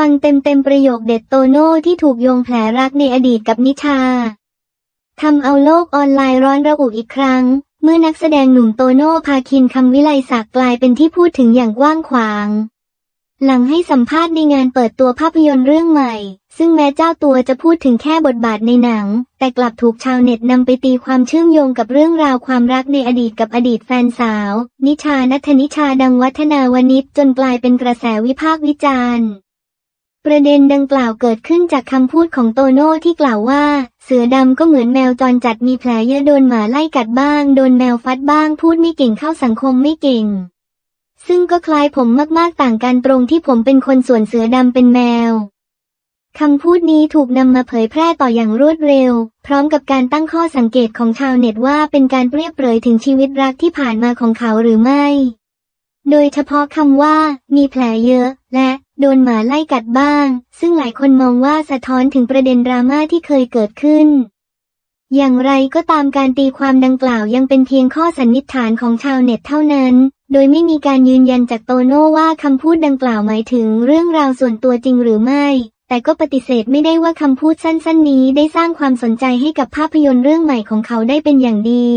ฟังเต็มๆประโยคเด็ดโตโน่ที่ถูกโยงแผลรักในอดีตกับนิชาทำเอาโลกออนไลน์ร้อนระอุอีกครั้ง เมื่อนักแสดงหนุ่มโตโน่พาคินคำวิไลศักดิ์กลายเป็นที่พูดถึงอย่างกว้างขวาง หลังให้สัมภาษณ์ในงานเปิดตัวภาพยนตร์เรื่องใหม่ ซึ่งแม้เจ้าตัวจะพูดถึงแค่บทบาทในหนัง แต่กลับถูกชาวเน็ตนำไปตีความเชื่อมโยงกับเรื่องราวความรักในอดีตกับอดีตแฟนสาว นิชานัทนิชาดังวัฒนาวนิชจนกลายเป็นกระแสวิพากษ์วิจารณ์ ประเด็นดังกล่าวเกิดขึ้นจากคำพูดของโตโน่ที่กล่าวว่า เสือดำก็เหมือนแมวจรจัดมีแผลเยอะโดนหมาไล่กัดบ้าง โดนแมวฟัดบ้าง พูดไม่เก่งเข้าสังคมไม่เก่ง ซึ่งก็คล้ายผมมากๆต่างกันตรงที่ผมเป็นคนส่วนเสือดำเป็นแมวคำพูดนี้ถูกนำมาเผยแพร่ต่ออย่างรวดเร็ว พร้อมกับการตั้งข้อสังเกตของชาวเน็ตว่าเป็นการเปรียบเปรยถึงชีวิตรักที่ผ่านมาของเขาหรือไม่ โดยเฉพาะคำว่า มีแผลเยอะ และ โดนหมาไล่กัดบ้าง ซึ่งหลายคนมองว่าสะท้อนถึงประเด็นดราม่าที่เคยเกิดขึ้น อย่างไรก็ตามการตีความดังกล่าวยังเป็นเพียงข้อสันนิษฐานของชาวเน็ตเท่านั้น โดยไม่มีการยืนยันจากโตโน่ว่าคำพูดดังกล่าวหมายถึงเรื่องราวส่วนตัวจริงหรือไม่ แต่ก็ปฏิเสธไม่ได้ว่าคำพูดสั้นๆนี้ได้สร้างความสนใจให้กับภาพยนตร์เรื่องใหม่ของเขาได้เป็นอย่างดี